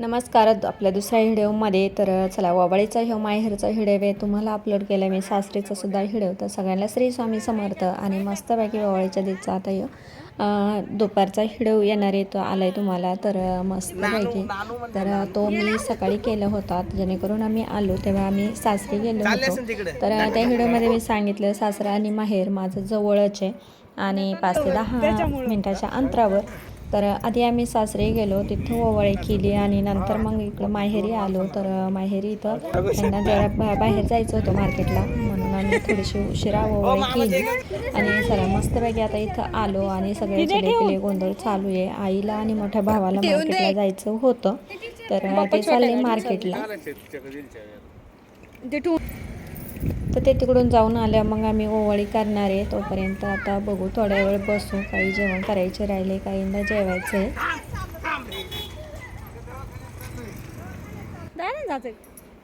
नमस्कार आपल्या दुसऱ्या व्हिडिओमध्ये तर चला वावळीचा ह्यो माहेरचा व्हिडिओ आहे तुम्हाला अपलोड केला मी सासरीचा सुद्धा व्हिडिओ तर सगळ्यांना श्री स्वामी समर्थ आणि मस्तपैकी वावळीच्या दिवसा आता अं, दुपारचा व्हिडिओ येणार आहे तो आला आहे तुम्हाला. तर मस्तपैकी. तर तो मी सकाळी केला होता. जेणेकरून आम्ही आलो तेव्हा आम्ही सासरी गेलो होतो. तर त्या व्हिडिओमध्ये मी सांगितलं सासरा आणि माहेर माझं जवळच आहे आणि पाच ते दहा मिनिटाच्या अंतरावर तर आधी आम्ही सासरे गेलो तिथं ओवळे केली आणि नंतर मग इकडं माहेरी आलो. तर माहेरी इथं त्यांना जरा बा- बाहेर जायचं होतं मार्केटला. म्हणून आम्ही थोडीशी उशिरा ओवळे केली आणि चला मस्तपैकी आता इथं आलो आणि सगळे चिले पिले गोंधळ चालू आहे. आईला आणि मोठ्या भावाला मार्केटला जायचं होतं. तर ते चालले मार्केटला. तर ते तिकडून जाऊन आल्या. मग आम्ही ओवाळी करणार आहे तोपर्यंत. आता बघू थोड्या वेळ बसू. काही जेवण करायचे राहिले काहींना जेवायचं आहे.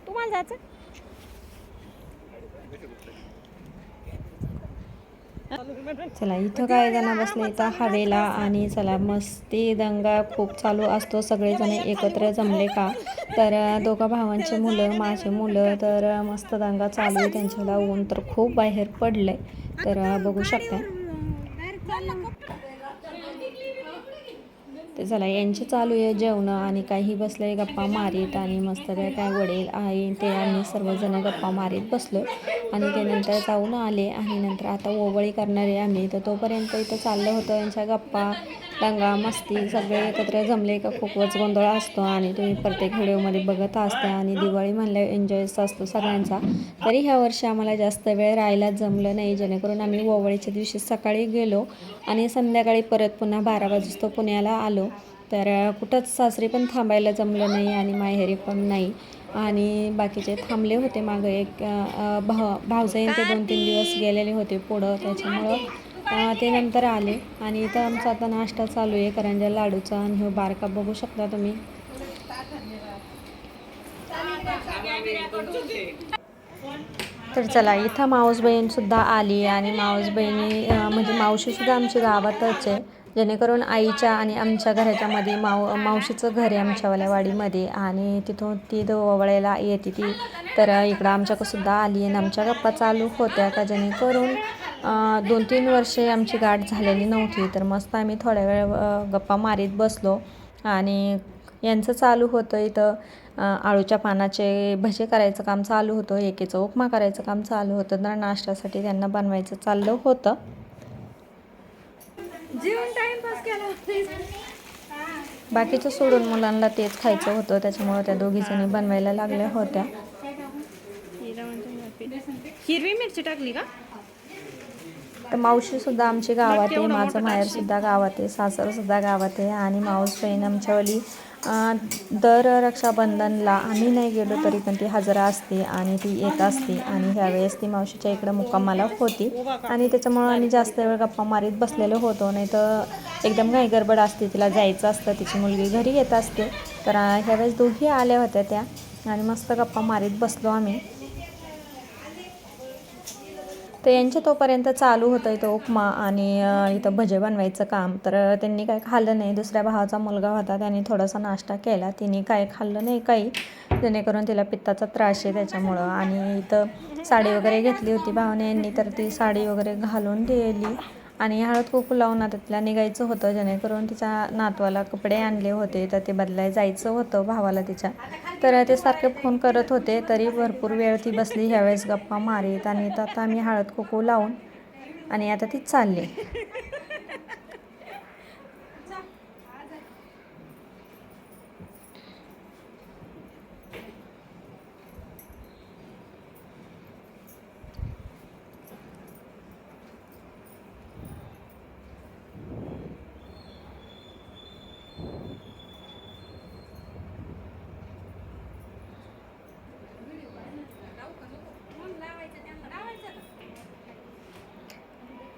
तुम्हाला जायचं चला इथं काय जण बसले इथं हवेला आणि चला मस्ती दंगा खूप चालू असतो. सगळेजण एकत्र जमले का? तर दोघा भावांची मुलं माझी मुलं तर मस्त दंगा चालू आहे. त्यांच्याला ऊन तर खूप बाहेर पडलंय. तर बघू शकता ते चला यांचे चालू आहे जेवणं आणि काही बसले गप्पा मारीत आणि मस्त काय काय वडील आई ते आम्ही सर्वजण गप्पा मारीत बसलो. आणि ते नंतर जाऊन आले आणि नंतर आता ओवळी करणारे आम्ही. तर तोपर्यंत इथं चाललं होतं यांच्या गप्पा. दंगा मस्ती सगळे एकत्र जमले का खूपच गोंधळ असतो आणि तुम्ही प्रत्येक व्हिडिओमध्ये बघत असता आणि दिवाळी म्हणल्या एन्जॉयच असतो सगळ्यांचा. तरी ह्या वर्षी आम्हाला जास्त वेळ राहायला जमलं नाही. जेणेकरून आम्ही ओवळीच्या दिवशी सकाळी गेलो आणि संध्याकाळी परत पुन्हा बारा वाजता पुण्याला आलो. तर कुठंच सासरी पण थांबायला जमलं नाही आणि माहेरी पण नाही. आणि बाकीचे थांबले होते मागं एक भाव भावजाईन दोन तीन दिवस गेलेले होते पुढं. त्याच्यामुळं ते नंतर आले. आणि इथं आमचा आता नाश्ता चालू आहे करंजा लाडूचा. आणि हो बारका बघू शकता तुम्ही. तर चला इथं माऊस बहीणसुद्धा आली आणि माऊस बहिणी म्हणजे मावशीसुद्धा आमच्या गावातच आहे. जेणेकरून आईच्या आणि आमच्या घराच्या मध्ये माव मावशीचं घर आहे आमच्यावाल्या वाडीमध्ये आणि तिथून ती वळायला येते ती. तर इकडं आमच्याकडंसुद्धा आली आणि आमच्या गप्पा चालू होत्या का? जेणेकरून दोन तीन वर्षे आमची गाठ झालेली नव्हती तर मस्त आम्ही थोड्या वेळ गप्पा मारीत बसलो. आणि यांचं चालू होतं इथं आळूच्या पानाचे भजे करायचं काम चालू होतं एकेचं उपमा करायचं काम चालू होतं तर नाश्त्यासाठी त्यांना बनवायचं चाललं होतं. बाकीचं सोडून मुलांना तेच खायचं होतं त्याच्यामुळं त्या दोघीजणी बनवायला लागल्या होत्या. हिरवी मिरची टाकली का? तर मावशीसुद्धा आमची गावात आहे माझं माहेरसुद्धा गावात आहे सासरसुद्धा गावात आहे आणि माऊस बहीण आमच्यावाली दर रक्षाबंधनला आम्ही नाही गेलो तरी पण ती हजरा असते आणि ती येत असते आणि ह्यावेळेस ती मावशीच्या इकडं मुक्कामाला होती. आणि त्याच्यामुळं आम्ही जास्त वेळ गप्पा मारीत बसलेलो होतो नाही तर एकदम काही गडबड असते तिला जायचं असतं तिची मुलगी घरी येत असते. तर ह्यावेळेस दोघी आल्या होत्या त्या आणि मस्त गप्पा मारीत बसलो आम्ही. तर यांच्या तोपर्यंत चालू होतं इथं उपमा आणि इथं भजे बनवायचं काम. तर त्यांनी काय खाल्लं नाही. दुसऱ्या भावाचा मुलगा होता. त्याने थोडासा नाश्ता केला. तिने काय खाल्लं नाही काही. जेणेकरून तिला पित्ताचा त्रास आहे त्याच्यामुळं. आणि इथं साडी वगैरे घेतली होती भावाने. यांनी तर ती साडी वगैरे घालून दिली आणि हळद कुकू लावून आता तिला निघायचं होतं जेणेकरून तिच्या नातवाला कपडे आणले होते तर ते बदलाय जायचं होतं भावाला तिच्या. तर ते सारखे फोन करत होते तरी भरपूर वेळ ती बसली. ह्यावेळेस गप्पा मारीत आणि तर आता आम्ही हळद कुकू लावून आणि आता ती चालली.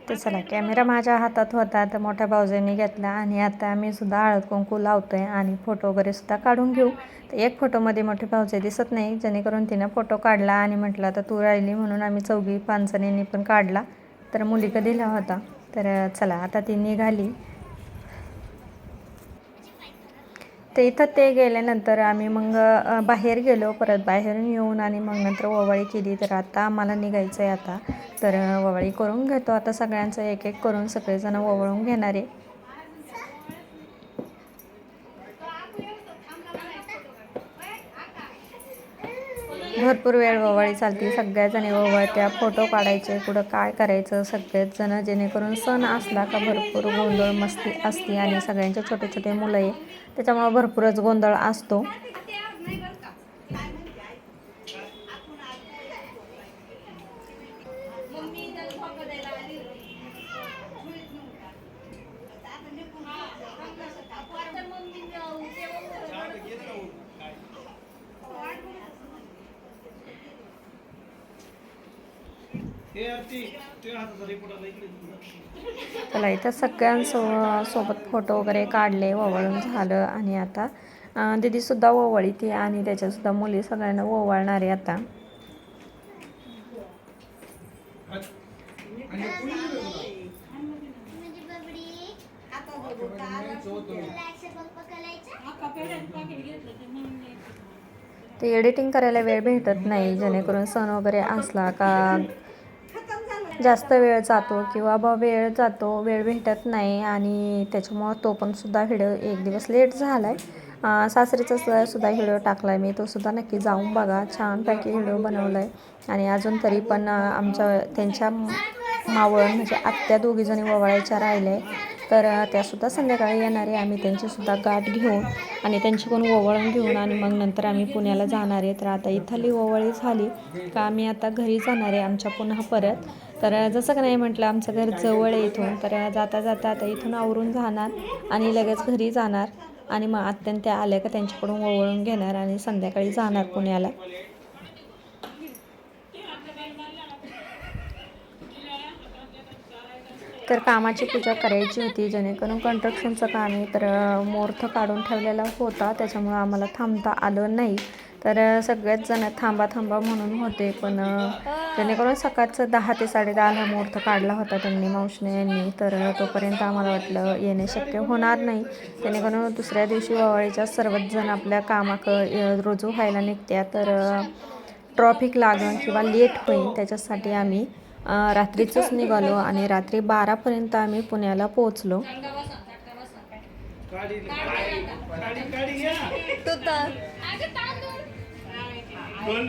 तर चला कॅमेरा माझ्या हातात होता तर मोठ्या भाऊजींनी घेतला आणि आता आम्ही सुद्धा हळद कुंकू आहे आणि फोटो वगैरे सुद्धा काढून घेऊ. तर एक फोटोमध्ये मोठे भाऊजे दिसत नाही जेणेकरून तिनं फोटो काढला आणि म्हटलं आता तू राहिली म्हणून आम्ही चौघी पाचजणींनी पण काढला. तर मुली दिला होता तर चला आता ती निघाली. ते इथं ते गेल्यानंतर आम्ही मग बाहेर गेलो परत बाहेरून येऊन आणि मग नंतर ओवाळी केली. तर आता आम्हाला निघायचं आहे आता. तर ओवाळी करून घेतो. आता सगळ्यांचं एक एक करून सगळेजण ओवळून घेणार. भरपूर वेळ ओवाळी चालते. सगळ्याजणी ओवाळत्या फोटो काढायचे कुठं काय करायचं सगळेच जण जेणेकरून सण असला का भरपूर गोंधळ मस्ती असते आणि सगळ्यांचे छोटे छोटे मुलं आहे. त्याच्यामुळं भरपूरच गोंधळ असतो. चला इथं सगळ्यांसो सोबत फोटो वगैरे काढले ओवाळून झालं आणि आता दीदीसुद्धा ओवाळी ती आणि त्याच्यासुद्धा मुली सगळ्यांना ओवाळणार आहे आता. म्हणजे ते एडिटिंग करायला वेळ भेटत नाही जेणेकरून सण वगैरे असला का जास्त वेळ जातो किंवा बा वेळ जातो वेळ भेटत नाही आणि त्याच्यामुळं तो पण सुद्धा व्हिडिओ एक दिवस लेट झाला आहे सासरीचा सुद्धा व्हिडिओ टाकला आहे मी तो सुद्धा नक्की जाऊन बघा. छानपैकी व्हिडिओ बनवला आहे आणि अजून तरी पण आमच्या त्यांच्या मावळ म्हणजे आत्या दोघीजणी ववाळायच्या राहिल्या आहे तर त्यासुद्धा संध्याकाळी येणार. आहे आम्ही त्यांचीसुद्धा गाठ घेऊन आणि त्यांची पण ओवळण घेऊन आणि मग नंतर आम्ही पुण्याला जाणार आहे. तर आता इथली ओवळी झाली का आम्ही आता घरी जाणार आहे आमच्या पुन्हा परत. तर जसं का नाही म्हटलं आमचं घर जवळ आहे इथून. तर जाता जाता आता इथून आवरून जाणार आणि लगेच घरी जाणार आणि मग अत्यंत त्या आल्या का त्यांच्याकडून ओवळून घेणार आणि संध्याकाळी जाणार पुण्याला. तर कामाची पूजा करायची होती जेणेकरून कन्स्ट्रक्शनचं काम आहे. तर मोर्थ काढून ठेवलेला होता त्याच्यामुळं आम्हाला थांबता आलं नाही. तर सगळेच जण थांबा थांबा म्हणून होते पण जेणेकरून सकाळचं दहा ते साडेदहाला मुहूर्त काढला होता त्यांनी मावशीने यांनी. तर तोपर्यंत आम्हाला वाटलं येणे शक्य होणार नाही. जेणेकरून दुसऱ्या दिवशी वावळीच्या सर्वच जण आपल्या कामाक रुजू व्हायला निघत्या. तर ट्रॉफिक लागण किंवा लेट होईल त्याच्यासाठी आम्ही रात्रीचंच निघालो आणि रात्री बारापर्यंत आम्ही पुण्याला पोहोचलो. दोन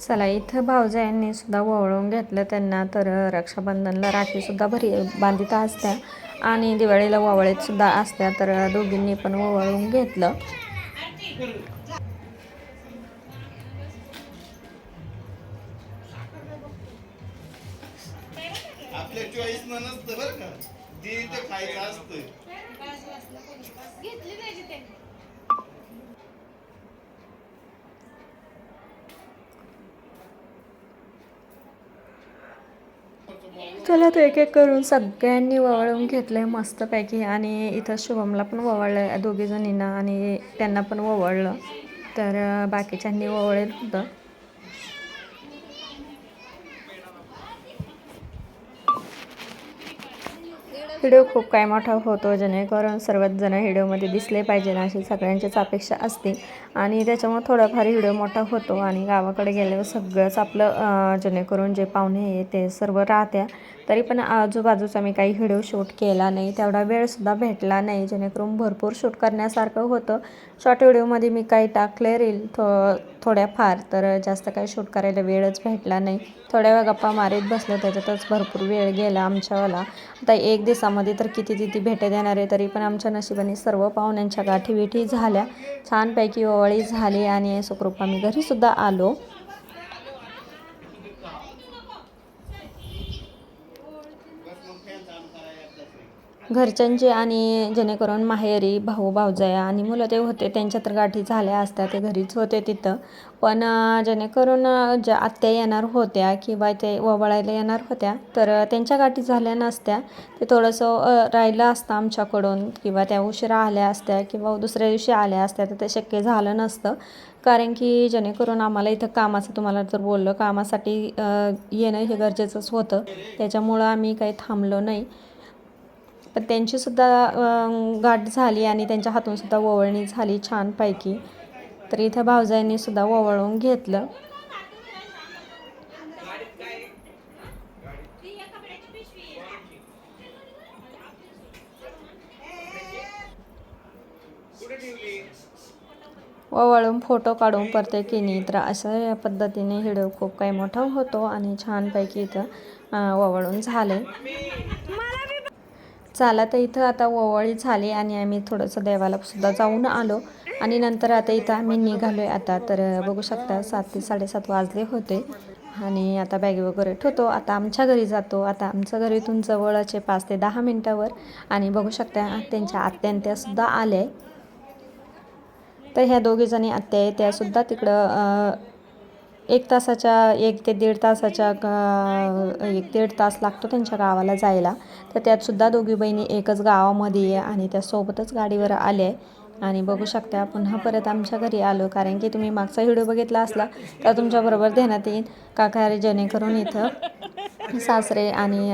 चला इथं भाऊजायांनी सुद्धा ओवळून घेतलं त्यांना तर रक्षाबंधनला राखीसुद्धा भरी बांधित असत्या आणि दिवाळीला ओवाळीत सुद्धा असत्या तर दोघींनी पण ओवाळून घेतलं. आपल्या चॉईस नसतं बरं का. ते खायचं असतं चला तर एक एक करून सगळ्यांनी वळवून आहे मस्तपैकी आणि इथं शुभमला पण वळलं आहे दोघीजणींना आणि त्यांना पण वळलं तर बाकीच्यांनी वळेल होतं. व्हिडिओ खूप काय मोठा होतो जेणेकरून सर्वच जण व्हिडिओमध्ये दिसले पाहिजे ना अशी सगळ्यांचीच अपेक्षा असते. आणि त्याच्यामुळे थोडाफार व्हिडिओ मोठा होतो आणि गावाकडे गेल्यावर सगळंच आपलं जेणेकरून जे पाहुणे आहे ते सर्व राहत्या. तरी पण आजूबाजूचा मी काही व्हिडिओ शूट केला नाही तेवढा वेळसुद्धा भेटला नाही जेणेकरून भरपूर शूट करण्यासारखं होतं. शॉर्ट व्हिडिओमध्ये मी काही टाकले रील थो थोड्याफार तर जास्त काही शूट करायला वेळच भेटला नाही. थोड्या वेळ गप्पा मारीत बसलो त्याच्यातच भरपूर वेळ गेला आमच्यावाला. आता एक दिवसामध्ये तर किती तिथे भेटे देणार आहे तरी पण आमच्या नशिबाने सर्व पाहुण्यांच्या गाठी बिठी झाल्या. छानपैकी ओवळी झाली आणि सुखरूप आम्ही घरीसुद्धा आलो. घरच्यांचे आणि जेणेकरून माहेरी भाऊ भावजया आणि मुलं ते होते त्यांच्या तर गाठी झाल्या असत्या ते घरीच होते तिथं. पण जेणेकरून ज्या आत्या येणार होत्या किंवा ते वबळायला येणार होत्या तर त्यांच्या गाठी झाल्या नसत्या. ते थोडंसं राहिलं असतं आमच्याकडून किंवा त्या उशिरा आल्या असत्या किंवा दुसऱ्या दिवशी आल्या असत्या तर ते शक्य झालं नसतं. कारण की जेणेकरून आम्हाला इथं कामाचं तुम्हाला जर बोललं कामासाठी येणं हे गरजेचंच होतं. त्याच्यामुळं आम्ही काही थांबलो नाही. पण त्यांचीसुद्धा गाठ झाली आणि त्यांच्या हातूनसुद्धा ओवळणी झाली छानपैकी. तर इथं भावजाईंनी सुद्धा ओवळून घेतलं. ओवाळून फोटो काढून परते की तर असं या पद्धतीने हिडो खूप काही मोठा होतो आणि छानपैकी इथं अं, ओवाळून झाले. चला तर इथं आता ओवाळी झाली आणि आम्ही थोडंसं देवाला सुद्धा जाऊन आलो. आणि नंतर आता इथं आम्ही निघालो आहे आता. तर बघू शकता सात ते साडेसात वाजले होते. आणि आता बॅग वगैरे ठेवतो. आता आमच्या घरी जातो. आता आमच्या घरी इथून जवळचे पाच ते दहा मिनटावर. आणि बघू शकता त्यांच्या आत्यांत्यासुद्धा आल्या आहे. तर ह्या दोघीजणी आत्या आहे त्यासुद्धा तिकडं एक तासाच्या एक ते दीड तासाच्या एक दीड तास लागतो त्यांच्या गावाला जायला. तर त्यातसुद्धा दोघी बहिणी एकच गावामध्ये आहे आणि त्यासोबतच गाडीवर आल्या आहे. आणि बघू शकता पुन्हा परत आमच्या घरी आलो. कारण की तुम्ही मागचा व्हिडिओ बघितला असला तर तुमच्याबरोबर देण्यात येईल काका जेणेकरून इथं सासरे आणि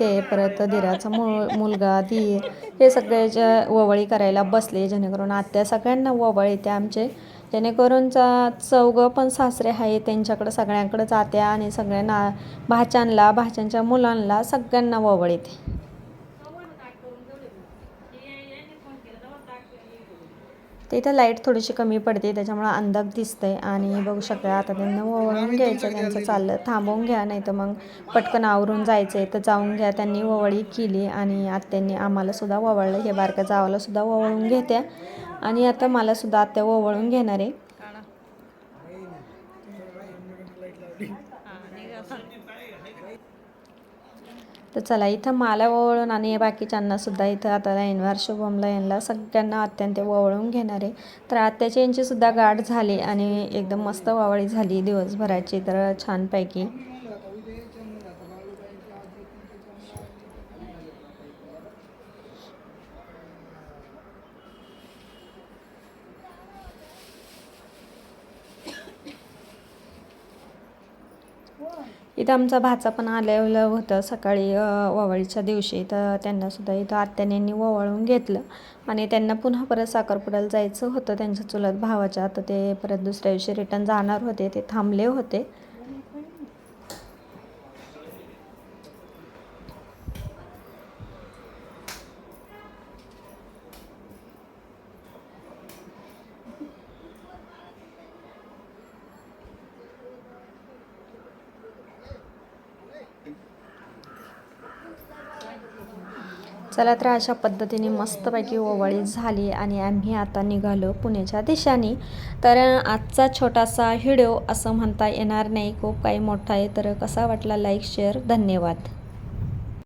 ते परत दिराचा मु मुलगा धीर हे सगळे जे ओवळी करायला बसले. जेणेकरून आत्या सगळ्यांना ओवळ येते आमचे जेणेकरून चा चौघं पण सासरे आहे त्यांच्याकडं सगळ्यांकडं जात्या आणि सगळ्यांना भाच्यांना भाच्यांच्या मुलांना सगळ्यांना ववळ येते. तर इथं लाइट थोडीशी कमी पडते त्याच्यामुळं अंधक दिसतंय. आणि बघू शकता आता त्यांना ओवळून घ्यायचं त्यांचं चाललं. थांबवून घ्या नाही तर मग पटकन आवरून जायचं आहे तर जाऊन घ्या त्यांनी ओवळी केली आणि आत्यांनी आम्हालासुद्धा ओवळलं. हे बारक्या जावालासुद्धा ओवळून घेत्या. आणि आता मलासुद्धा आत्या ओवळून घेणार आहे. तर चला इथं मला वळून आणि बाकीच्यांनासुद्धा इथं आता लाईनवार शुभमला यांना सगळ्यांना अत्यंत वळून घेणार आहे. तर आत्याची यांचीसुद्धा गाठ झाली आणि एकदम मस्त वावळी झाली दिवसभराची तर छानपैकी. इथं आमचा भाचा पण आलेलं होतं सकाळी ओवाळीच्या दिवशी. तर त्यांनासुद्धा इथं आत्याने ओवाळून घेतलं. आणि त्यांना पुन्हा परत साखरपुड्याला जायचं होतं त्यांच्या चुलत भावाच्या. तर ते परत दुसऱ्या दिवशी रिटर्न जाणार होते. ते थांबले होते. चला तर अशा पद्धतीने मस्तपैकी ओवाळी झाली आणि आम्ही आता निघालो पुण्याच्या दिशाने. तर आजचा छोटासा व्हिडिओ असं म्हणता येणार नाही. खूप काही मोठा आहे. तर कसा वाटला लाईक शेअर धन्यवाद.